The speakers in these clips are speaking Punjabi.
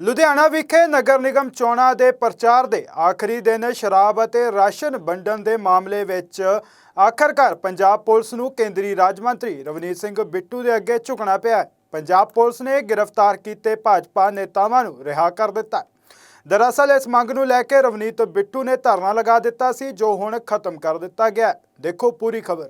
ਲੁਧਿਆਣਾ ਵਿਖੇ ਨਗਰ ਨਿਗਮ ਚੋਣਾਂ ਦੇ ਪ੍ਰਚਾਰ ਦੇ ਆਖਰੀ ਦਿਨ ਸ਼ਰਾਬ ਅਤੇ ਰਾਸ਼ਨ ਵੰਡਣ ਦੇ ਮਾਮਲੇ ਵਿੱਚ ਆਖਰਕਾਰ ਪੰਜਾਬ ਪੁਲਿਸ ਨੂੰ ਕੇਂਦਰੀ ਰਾਜ ਮੰਤਰੀ ਰਵਨੀਤ ਸਿੰਘ ਬਿੱਟੂ ਦੇ ਅੱਗੇ ਝੁਕਣਾ ਪਿਆ ਪੰਜਾਬ ਪੁਲਿਸ ਨੇ ਗ੍ਰਿਫਤਾਰ ਕੀਤੇ ਭਾਜਪਾ ਨੇਤਾਵਾਂ ਨੂੰ ਰਿਹਾ ਕਰ ਦਿੱਤਾ ਦਰਅਸਲ ਇਸ ਮੰਗ ਨੂੰ ਲੈ ਕੇ ਰਵਨੀਤ ਬਿੱਟੂ ਨੇ ਧਰਨਾ ਲਗਾ ਦਿੱਤਾ ਸੀ, ਜੋ ਹੁਣ ਖਤਮ ਕਰ ਦਿੱਤਾ ਗਿਆ ਦੇਖੋ ਪੂਰੀ ਖਬਰ।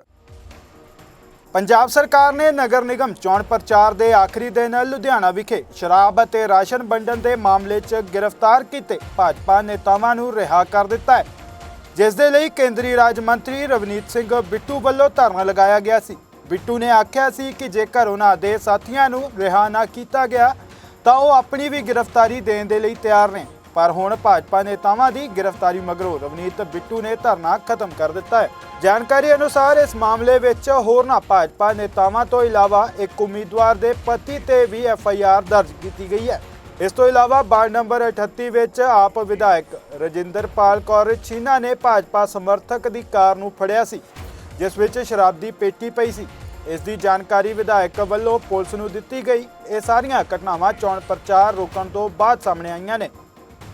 ਪੰਜਾਬ ਸਰਕਾਰ ਨੇ ਨਗਰ ਨਿਗਮ ਚੋਣ ਪ੍ਰਚਾਰ ਦੇ ਆਖਰੀ ਦਿਨ ਲੁਧਿਆਣਾ ਵਿਖੇ ਸ਼ਰਾਬ ਅਤੇ ਰਾਸ਼ਨ ਵੰਡਣ ਦੇ ਮਾਮਲੇ 'ਚ ਗ੍ਰਿਫਤਾਰ ਕੀਤੇ ਭਾਜਪਾ ਨੇਤਾਵਾਂ ਨੂੰ ਰਿਹਾ ਕਰ ਦਿੱਤਾ ਹੈ, ਜਿਸ ਦੇ ਲਈ ਕੇਂਦਰੀ ਰਾਜ ਮੰਤਰੀ ਰਵਨੀਤ ਸਿੰਘ ਬਿੱਟੂ ਵੱਲੋਂ ਧਰਨਾ ਲਗਾਇਆ ਗਿਆ ਸੀ। ਬਿੱਟੂ ਨੇ ਆਖਿਆ ਸੀ ਕਿ ਜੇਕਰ ਉਹਨਾਂ ਦੇ ਸਾਥੀਆਂ ਨੂੰ ਰਿਹਾ ਨਾ ਕੀਤਾ ਗਿਆ, ਤਾਂ ਉਹ ਆਪਣੀ ਵੀ ਗ੍ਰਿਫਤਾਰੀ ਦੇਣ ਦੇ ਲਈ ਤਿਆਰ ਨੇ। ਪਰ ਹੁਣ ਭਾਜਪਾ ਨੇਤਾਵਾਂ ਦੀ ਗ੍ਰਿਫਤਾਰੀ ਮਗਰੋਂ ਰਵਨੀਤ ਬਿੱਟੂ ਨੇ ਧਰਨਾ ਖਤਮ ਕਰ ਦਿੱਤਾ ਹੈ। ਜਾਣਕਾਰੀ ਅਨੁਸਾਰ ਇਸ ਮਾਮਲੇ ਵਿੱਚ ਹੋਰਨਾਂ ਭਾਜਪਾ ਨੇਤਾਵਾਂ ਤੋਂ ਇਲਾਵਾ ਇੱਕ ਉਮੀਦਵਾਰ ਦੇ ਪਤੀ ਤੇ ਵੀ ਐਫ ਆਈ ਆਰ ਦਰਜ ਕੀਤੀ ਗਈ ਹੈ। ਇਸ ਤੋਂ ਇਲਾਵਾ ਵਾਰਡ ਨੰਬਰ 38 ਵਿੱਚ ਆਪ ਵਿਧਾਇਕ ਰਜਿੰਦਰਪਾਲ ਕੌਰ ਛੀਨਾ ਨੇ ਭਾਜਪਾ ਸਮਰਥਕ ਦੀ ਕਾਰ ਨੂੰ ਫੜਿਆ ਸੀ, ਜਿਸ ਵਿੱਚ ਸ਼ਰਾਬ ਦੀ ਪੇਟੀ ਪਈ ਸੀ। ਇਸ ਦੀ ਜਾਣਕਾਰੀ ਵਿਧਾਇਕ ਵੱਲੋਂ ਪੁਲਿਸ ਨੂੰ ਦਿੱਤੀ ਗਈ। ਇਹ ਸਾਰੀਆਂ ਘਟਨਾਵਾਂ ਚੋਣ ਪ੍ਰਚਾਰ ਰੋਕਣ ਤੋਂ ਬਾਅਦ ਸਾਹਮਣੇ ਆਈਆਂ ਨੇ।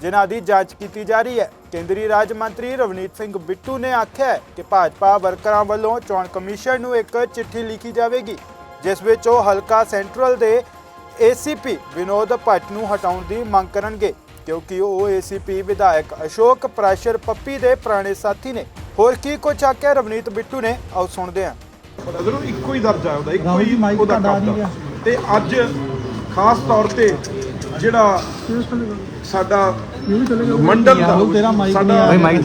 ਜਿਨ੍ਹਾਂ ਦੀ ਜਾਂਚ ਕੀਤੀ ਜਾ ਰਹੀ ਹੈ। ਕੇਂਦਰੀ ਰਾਜ ਮੰਤਰੀ ਰਵਨੀਤ ਸਿੰਘ ਬਿੱਟੂ ਨੇ ਆਖਿਆ ਕਿ ਭਾਜਪਾ ਵਰਕਰਾਂ ਵੱਲੋਂ ਚੋਣ ਕਮਿਸ਼ਨ ਨੂੰ ਇੱਕ ਚਿੱਠੀ ਲਿਖੀ ਜਾਵੇਗੀ ਜਿਸ ਵਿੱਚ ਉਹ ਹਲਕਾ ਸੈਂਟਰਲ ਦੇ ਏਸੀਪੀ ਵਿਨੋਦ ਭੱਟ ਨੂੰ ਹਟਾਉਣ ਦੀ ਮੰਗ ਕਰਨਗੇ ਕਿਉਂਕਿ ਉਹ ਏਸੀਪੀ ਵਿਧਾਇਕ ਅਸ਼ੋਕ ਪ੍ਰਾਸ਼ਰ ਪੱਪੀ ਦੇ ਪੁਰਾਣੇ ਸਾਥੀ ਨੇ। ਹੋਰ ਕੀ ਕੁਝ ਆਖਿਆ ਰਵਨੀਤ ਬਿੱਟੂ ਨੇ? ਆਓ ਸੁਣਦੇ ਹਾਂ। ਬ੍ਰਦਰ ਇੱਕੋ ਹੀ ਦਰਜਾ ਉਹਦਾ ਇੱਕੋ ਹੀ ਉਹਦਾ ਕੰਮ ਤੇ ਅੱਜ ਖਾਸ ਤੌਰ ਤੇ ਜਿਹੜਾ ਸਾਡਾ ਮੰਡਲ ਦਾ ਸਾਡਾ।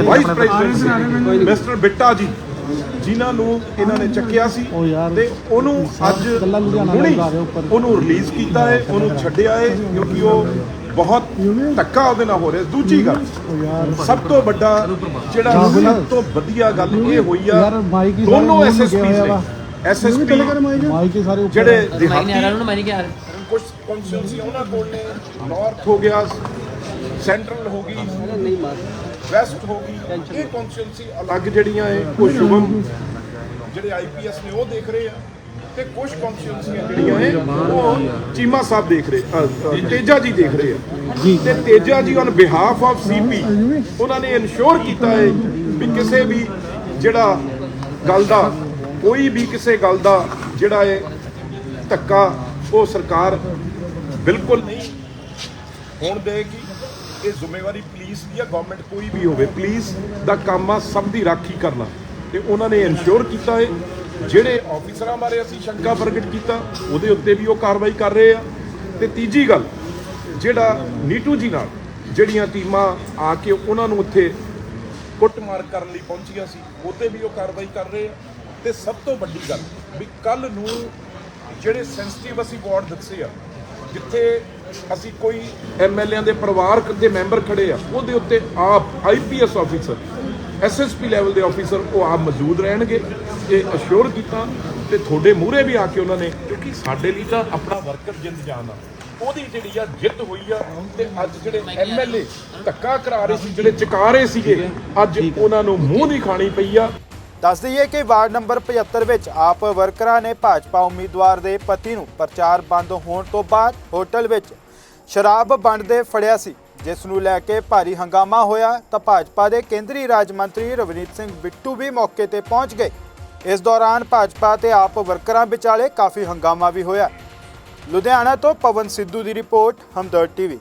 ਵਾਈਸ ਪ੍ਰੈਜ਼ੀਡੈਂਟ ਮਿਸਟਰ ਬਿੱਟਾ ਜੀ ਜਿਨ੍ਹਾਂ ਨੂੰ ਇਹਨਾਂ ਨੇ ਚੱਕਿਆ ਸੀ ਤੇ ਉਹਨੂੰ ਅੱਜ ਹੁਣੀ। ਉਹਨੂੰ ਰਿਲੀਜ਼ ਕੀਤਾ ਹੈ ਉਹਨੂੰ ਛੱਡਿਆ ਹੈ ਕਿਉਂਕਿ ਉਹ ਬਹੁਤ ਧੱਕਾ ਉਹਦੇ ਨਾਲ ਹੋ ਰਿਹਾ ਦੂਜੀ ਗੱਲ ਸਭ ਤੋਂ ਵੱਡਾ ਜਿਹੜਾ। ਸਭ ਤੋਂ ਵਧੀਆ ਗੱਲ ਇਹ ਹੋਈ ਆ ਦੋਨੋਂ ਐਸਐਸਪੀ ਨੇ। ਐਸਐਸਪੀ ਜਿਹੜੇ ਦਿਹਾਤੀ ਕੁਝ ਕੌਂਸਟੀਟਿਊਂਸੀ ਉਹਨਾਂ ਕੋਲ ਨੇ ਨਾਰਥ ਹੋ ਗਿਆ ਸੈਂਟਰਲ ਹੋ ਗਈ ਵੈਸਟ ਹੋ ਗਈ, ਇਹ ਕੌਂਸਟੀਟਿਊਂਸੀ ਅਲੱਗ ਜਿਹੜੀਆਂ ਹੈ ਉਹ ਸ਼ੁਭਮ ਜਿਹੜੇ ਆਈਪੀਐਸ ਨੇ ਉਹ ਦੇਖ ਰਹੇ ਆ ਤੇ ਕੁਝ ਕੌਂਸਟੀਟਿਊਂਸੀਆਂ ਜਿਹੜੀਆਂ ਹੈ ਉਹ ਚੀਮਾ ਸਾਹਿਬ ਦੇਖ ਰਹੇ ਤੇਜਾ ਜੀ ਦੇਖ ਰਹੇ ਆ। ਤੇ ਤੇਜਾ ਜੀ ਔਨ ਬਿਹਾਫ ਆਫ ਸੀਪੀ ਉਹਨਾਂ ਨੇ ਇਨਸ਼ੋਰ ਕੀਤਾ ਹੈ ਵੀ ਕਿਸੇ ਵੀ ਜਿਹੜਾ ਗੱਲ ਦਾ, ਕੋਈ ਵੀ ਕਿਸੇ ਗੱਲ ਦਾ ਜਿਹੜਾ ਹੈ ਧੱਕਾ ਉਹ ਸਰਕਾਰ ਬਿਲਕੁਲ ਨਹੀਂ। ਹੋਣ ਦੇਗੀ ਇਹ ਜ਼ਿੰਮੇਵਾਰੀ ਪੁਲਿਸ ਦੀ ਆ ਗਵਰਨਮੈਂਟ ਕੋਈ ਵੀ ਹੋਵੇ, ਪੁਲਿਸ ਦਾ ਕੰਮ ਆ ਸਭ ਦੀ ਰਾਖੀ ਕਰਨਾ। ਤੇ ਉਹਨਾਂ ਨੇ ਇਨਸ਼ੋਰ ਕੀਤਾ ਹੈ ਜਿਹੜੇ ਆਫੀਸਰਾਂ ਬਾਰੇ ਅਸੀਂ ਸ਼ੰਕਾ ਪ੍ਰਗਟ ਕੀਤਾ, ਉਹਦੇ ਉੱਤੇ ਵੀ ਉਹ ਕਾਰਵਾਈ ਕਰ ਰਹੇ ਆ। ਤੇ ਤੀਜੀ ਗੱਲ, ਜਿਹੜਾ ਨੀਟੂ ਜੀ ਨਾਲ ਜਿਹੜੀਆਂ ਟੀਮਾਂ ਆ ਕੇ ਉਹਨਾਂ ਨੂੰ ਉੱਥੇ ਕੁੱਟਮਾਰ ਕਰਨ ਲਈ ਪਹੁੰਚੀਆਂ ਸੀ, ਉਹਤੇ ਵੀ ਉਹ ਕਾਰਵਾਈ ਕਰ ਰਹੇ ਆ। ਤੇ ਸਭ ਤੋਂ ਵੱਡੀ ਗੱਲ ਵੀ ਕੱਲ ਨੂੰ ਜਿਹੜੇ ਸੈਂਸਿਟਿਵ ਅਸੀਂ ਵਾਰਡ ਦੱਸੇ ਆ, ਜਿੱਥੇ ਅਸੀਂ ਕੋਈ ਐਮਐਲਏਆਂ ਦੇ ਪਰਿਵਾਰਕ ਦੇ ਮੈਂਬਰ ਖੜੇ ਆ, ਉਹਦੇ ਉੱਤੇ ਆਪ ਆਈਪੀਐਸ ਆਫੀਸਰ ਐਸਐਸਪੀ ਲੈਵਲ ਦੇ ਆਫੀਸਰ ਉਹ ਆਪ ਮੌਜੂਦ ਰਹਿਣਗੇ। ਇਹ ਅਸ਼ੋਰ ਕੀਤਾ ਤੇ ਤੁਹਾਡੇ ਮੂਹਰੇ ਵੀ ਆ ਕੇ ਉਹਨਾਂ ਨੇ, ਕਿਉਂਕਿ ਸਾਡੇ ਲਈ ਤਾਂ ਆਪਣਾ ਵਰਕਰ ਜਿੰਦ ਜਾਨ ਆ। ਉਹਦੀ ਜਿਹੜੀ ਆ ਜਿੱਤ ਹੋਈ ਆ ਤੇ ਅੱਜ ਜਿਹੜੇ ਐਮਐਲਏ ਧੱਕਾ ਕਰਾ ਰਹੇ ਸੀ, ਜਿਹੜੇ ਚਕਾ ਰਹੇ ਸੀਗੇ, ਅੱਜ ਉਹਨਾਂ ਨੂੰ ਮੂੰਹ ਨਹੀਂ ਖਾਣੀ ਪਈ ਆ। ਦੱਸ ਦਈਏ ਕਿ ਵਾਰਡ ਨੰਬਰ 75 ਵਿੱਚ ਆਪ ਵਰਕਰਾਂ ਨੇ ਭਾਜਪਾ ਉਮੀਦਵਾਰ ਦੇ ਪਤੀ ਨੂੰ ਪ੍ਰਚਾਰ ਬੰਦ ਹੋਣ ਤੋਂ ਬਾਅਦ ਹੋਟਲ ਵਿੱਚ ਸ਼ਰਾਬ ਵੰਡਦੇ ਫੜਿਆ ਸੀ, ਜਿਸ ਨੂੰ ਲੈ ਕੇ ਭਾਰੀ ਹੰਗਾਮਾ ਹੋਇਆ ਤਾਂ ਭਾਜਪਾ ਦੇ ਕੇਂਦਰੀ ਰਾਜ ਮੰਤਰੀ ਰਵਨੀਤ ਸਿੰਘ ਬਿੱਟੂ ਵੀ ਮੌਕੇ ਤੇ ਪਹੁੰਚ ਗਏ। ਇਸ ਦੌਰਾਨ ਭਾਜਪਾ ਤੇ ਆਪ ਵਰਕਰਾਂ ਵਿਚਾਲੇ ਕਾਫੀ ਹੰਗਾਮਾ ਵੀ ਹੋਇਆ। ਲੁਧਿਆਣਾ ਤੋਂ ਪਵਨ ਸਿੱਧੂ ਦੀ ਰਿਪੋਰਟ, ਹਮਦਰਦ ਟੀਵੀ।